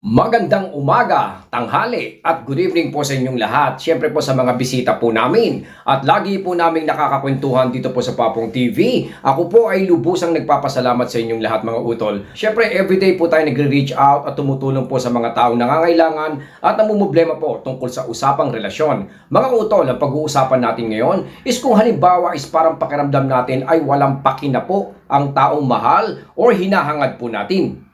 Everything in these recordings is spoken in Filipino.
Magandang umaga, tanghali at good evening po sa inyong lahat. Siyempre po sa mga bisita po namin at lagi po naming nakakakwentuhan dito po sa Papong TV. Ako po ay lubusang nagpapasalamat sa inyong lahat mga utol. Siyempre everyday po tayo nagre-reach out at tumutulong po sa mga taong nangangailangan at namumblema po tungkol sa usapang relasyon. Mga utol, ang pag-uusapan natin ngayon is kung halimbawa is parang pakiramdam natin ay walang pakina po ang taong mahal or hinahangad po natin.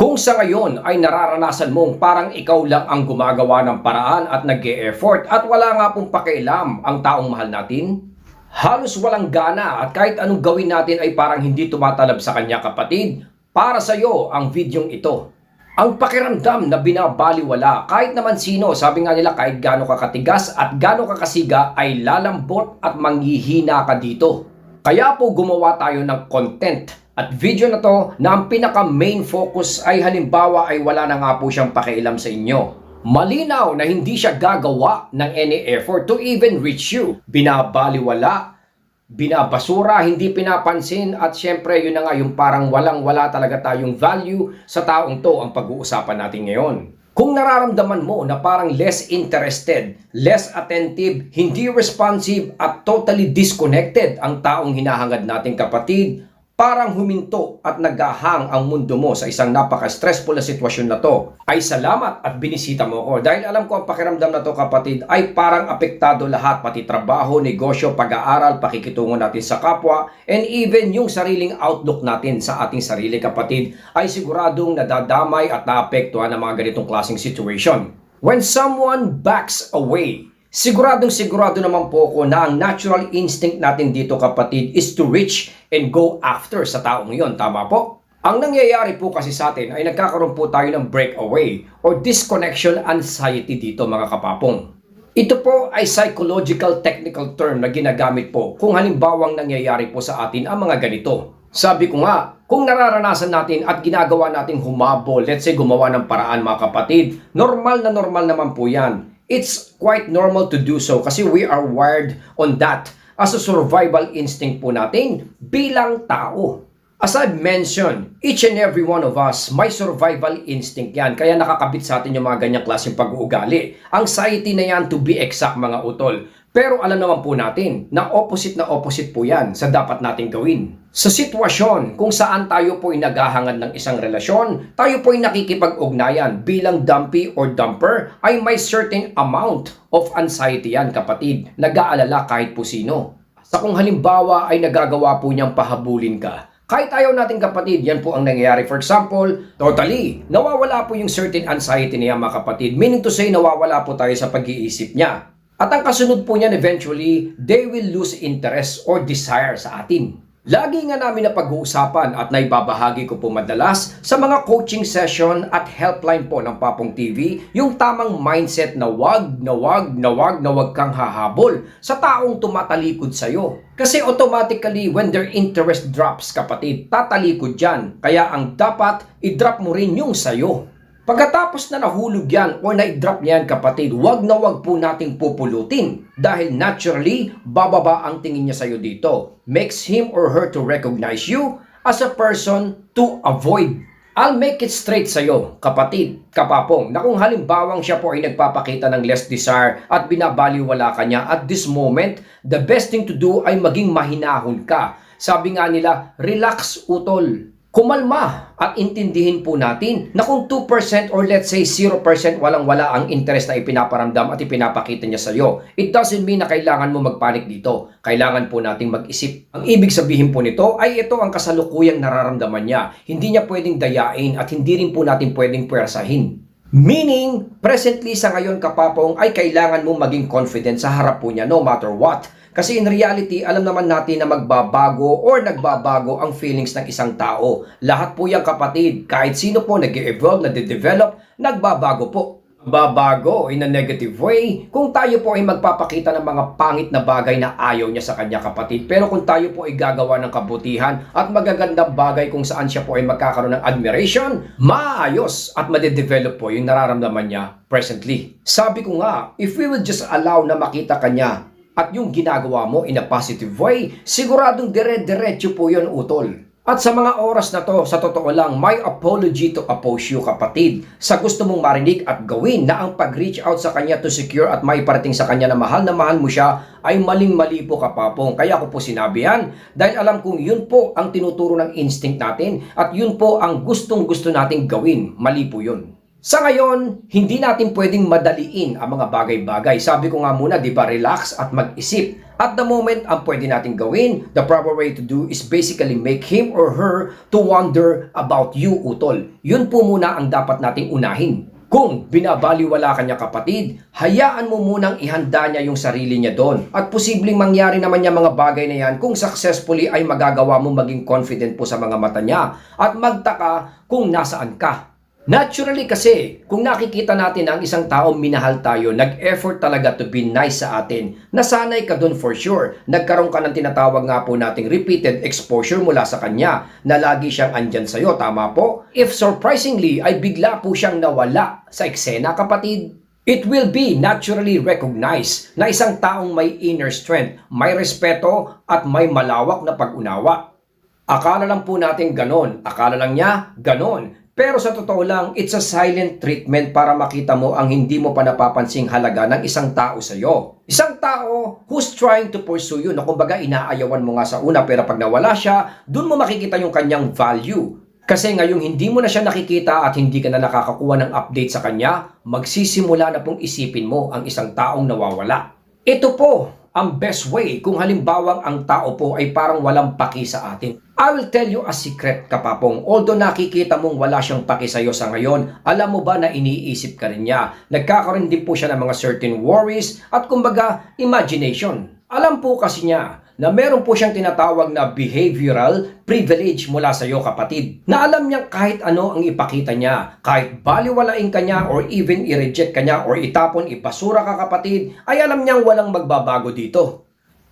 Kung sa ngayon ay nararanasan mong parang ikaw lang ang gumagawa ng paraan at nag effort at wala nga pong pakialam ang taong mahal natin, halos walang gana at kahit anong gawin natin ay parang hindi tumatalab sa kanya kapatid, para sa iyo ang videong ito. Ang pakiramdam na binabaliwala kahit naman sino, sabi nga nila kahit gaano ka katigas at gaano ka kasiga ay lalambot at manghihina ka dito. Kaya po gumawa tayo ng content at video na to na ang pinaka main focus ay halimbawa ay wala na nga po siyang pakialam sa inyo. Malinaw na hindi siya gagawa ng any effort to even reach you. Binabaliwala, binabasura, hindi pinapansin at syempre yun na nga yung parang walang-wala talaga tayong value sa taong to ang pag-uusapan natin ngayon. Kung nararamdaman mo na parang less interested, less attentive, hindi responsive at totally disconnected ang taong hinahangad nating kapatid, parang huminto at naghahang ang mundo mo sa isang napaka-stressful na sitwasyon na to, ay salamat at binisita mo ko. Dahil alam ko ang pakiramdam na to kapatid ay parang apektado lahat, pati trabaho, negosyo, pag-aaral, pakikitungo natin sa kapwa, and even yung sariling outlook natin sa ating sarili kapatid ay siguradong nadadamay at naapektuhan ng mga ganitong klaseng situation. When someone backs away, Siguradong sigurado naman po ako na ang natural instinct natin dito kapatid is to reach and go after sa taong yon. Tama po? Ang nangyayari po kasi sa atin ay nagkakaroon po tayo ng breakaway or disconnection anxiety dito mga kapapong. Ito po ay psychological technical term na ginagamit po kung halimbawang nangyayari po sa atin ang mga ganito. Sabi ko nga, kung nararanasan natin at ginagawa nating humabol, let's say gumawa ng paraan mga kapatid, normal na normal naman po yan it's quite normal to do so kasi we are wired on that as a survival instinct po natin bilang tao. As I've mentioned, each and every one of us, may survival instinct yan. Kaya nakakabit sa atin yung mga ganyang klaseng pag-uugali. Anxiety na yan to be exact mga utol. Pero alam naman po natin na opposite na opposite po yan sa dapat nating gawin. Sa sitwasyon kung saan tayo po ay naghahangad ng isang relasyon, tayo po ay nakikipag-ugnayan bilang dumpy or dumper ay may certain amount of anxiety yan kapatid. Nag-aalala kahit po sino. Sa kung halimbawa ay nagagawa po niyang pahabulin ka, kahit ayaw natin kapatid, yan po ang nangyayari. For example, totally, nawawala po yung certain anxiety niya mga kapatid. Meaning to say, nawawala po tayo sa pag-iisip niya. At ang kasunod po niyan eventually, they will lose interest or desire sa atin. Lagi nga namin na pag-uusapan at naibabahagi ko po madalas sa mga coaching session at helpline po ng Papong TV yung tamang mindset na wag, na wag, na wag, na wag kang hahabol sa taong tumatalikod sa'yo. Kasi automatically when their interest drops kapatid, tatalikod yan. Kaya ang dapat, i-drop mo rin yung sa'yo. Pagkatapos na nahulog yan o na-drop niyan kapatid, wag na wag po nating pupulutin dahil naturally, bababa ang tingin niya sa'yo dito. Makes him or her to recognize you as a person to avoid. I'll make it straight sa'yo, kapatid, kapapong, na kung halimbawang siya po ay nagpapakita ng less desire at binabaliwala ka niya at this moment, the best thing to do ay maging mahinahon ka. Sabi nga nila, relax utol, kumalma at intindihin po natin na kung 2% or let's say 0% walang-wala ang interest na ipinaparamdam at ipinapakita niya sa iyo, it doesn't mean na kailangan mo magpanik dito. Kailangan po nating mag-isip. Ang ibig sabihin po nito ay ito ang kasalukuyang nararamdaman niya. Hindi niya pwedeng dayain at hindi rin po natin pwedeng puwersahin. Meaning, presently sa ngayon kapapong ay kailangan mo maging confident sa harap po niya no matter what. Kasi in reality, alam naman natin na magbabago or nagbabago ang feelings ng isang tao. Lahat po yung kapatid, kahit sino po nag-evolve, nade-develop, nagbabago po. Babago in a negative way kung tayo po ay magpapakita ng mga pangit na bagay na ayaw niya sa kanya kapatid. Pero kung tayo po ay gagawa ng kabutihan at magagandang bagay kung saan siya po ay magkakaroon ng admiration, maayos at madedevelop po yung nararamdaman niya presently. Sabi ko nga, if we will just allow na makita kanya at yung ginagawa mo in a positive way, siguradong dire-diretso po yon utol. At sa mga oras na to, sa totoo lang, my apology to oppose you kapatid. Sa gusto mong marinig at gawin na ang pag-reach out sa kanya to secure at may parating sa kanya na mahal na mahal mo siya ay maling-mali po kapapong. Kaya ko po sinabi yan dahil alam kong yun po ang tinuturo ng instinct natin at yun po ang gustong gusto nating gawin. Mali po yun. Sa ngayon, hindi natin pwedeng madaliin ang mga bagay-bagay. Sabi ko nga muna, di ba, relax at mag-isip. At the moment, ang pwede natin gawin, the proper way to do is basically make him or her to wonder about you, utol. Yun po muna ang dapat nating unahin. Kung binabaliwala ka niya kapatid, hayaan mo munang ihanda niya yung sarili niya doon. At posibleng mangyari naman niya mga bagay na yan kung successfully ay magagawa mo maging confident po sa mga mata niya. At magtaka kung nasaan ka. Naturally kasi, kung nakikita natin ang isang tao minahal tayo, nag-effort talaga to be nice sa atin, nasanay ka dun for sure. Nagkaroon ka ng tinatawag nga po nating repeated exposure mula sa kanya, na lagi siyang andyan sa'yo, tama po? If surprisingly ay bigla po siyang nawala sa eksena kapatid, It will be naturally recognized na isang taong may inner strength, may respeto at may malawak na pag-unawa. Akala lang po natin ganon, akala lang niya ganon. Pero sa totoo lang, it's a silent treatment para makita mo ang hindi mo pa napapansing halaga ng isang tao sa iyo. Isang tao who's trying to pursue you na kumbaga inaayawan mo nga sa una pero pag nawala siya, dun mo makikita yung kanyang value. Kasi ngayong hindi mo na siya nakikita at hindi ka na nakakakuha ng update sa kanya, magsisimula na pong isipin mo ang isang taong nawawala. Ito po ang best way kung halimbawang ang tao po ay parang walang paki sa atin. I will tell you a secret kapapong. Although nakikita mong wala siyang paki sa iyo sa ngayon, alam mo ba na iniisip ka rin niya? Nagkakaroon din po siya ng mga certain worries at kumbaga imagination. Alam po kasi niya na meron po siyang tinatawag na behavioral privilege mula sa iyo kapatid. Na alam niya kahit ano ang ipakita niya, kahit baliwalain ka niya or even i-reject ka niya or itapon, ipasura ka kapatid, ay alam niyang walang magbabago dito.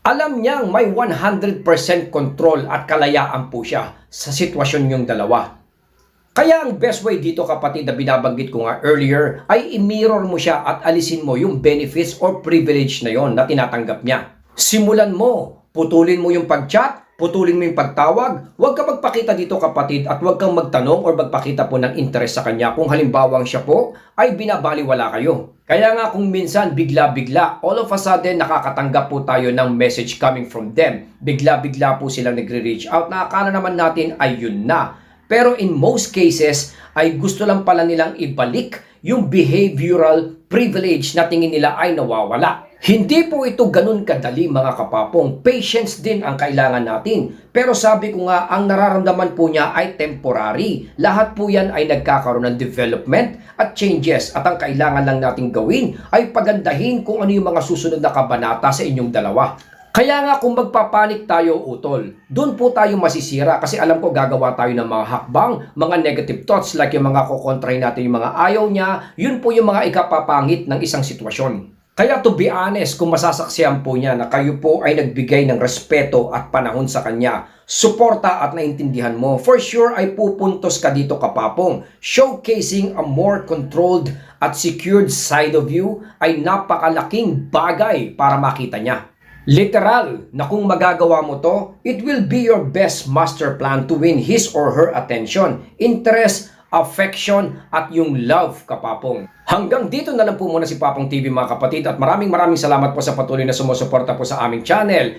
Alam niyang may 100% control at kalayaan po siya sa sitwasyon niyong dalawa. Kaya ang best way dito kapatid na binabanggit ko nga earlier ay i-mirror mo siya at alisin mo yung benefits or privilege na yon na tinatanggap niya. Simulan mo, putulin mo yung pag-chat, putulin mo yung pagtawag, huwag ka magpakita dito kapatid at huwag kang magtanong or magpakita po ng interest sa kanya kung halimbawang siya po ay binabaliwala kayo. Kaya nga kung minsan bigla-bigla, all of a sudden nakakatanggap po tayo ng message coming from them. Bigla-bigla po silang nagre-reach out na akala naman natin ay yun na. Pero in most cases ay gusto lang pala nilang ibalik yung behavioral privilege na tingin nila ay nawawala. Hindi po ito ganun kadali mga kapapong. Patience din ang kailangan natin. Pero sabi ko nga, ang nararamdaman po niya ay temporary. Lahat po yan ay nagkakaroon ng development at changes. At ang kailangan lang natin gawin ay pagandahin kung ano yung mga susunod na kabanata sa inyong dalawa. Kaya nga kung magpapanik tayo utol, doon po tayo masisira kasi alam ko gagawa tayo ng mga hakbang, mga negative thoughts like yung mga kukontray natin yung mga ayaw niya, yun po yung mga ikapapangit ng isang sitwasyon. Kaya to be honest, kung masasaksihan po niya na kayo po ay nagbigay ng respeto at panahon sa kanya, suporta at naintindihan mo, for sure ay pupuntos ka dito kapapong. Showcasing a more controlled at secured side of you ay napakalaking bagay para makita niya. Literal na kung magagawa mo to, it will be your best master plan to win his or her attention, interest, affection at yung love kapapong. Hanggang dito na lang po muna si Papong TV mga kapatid at maraming maraming salamat po sa patuloy na sumusuporta po sa aming channel.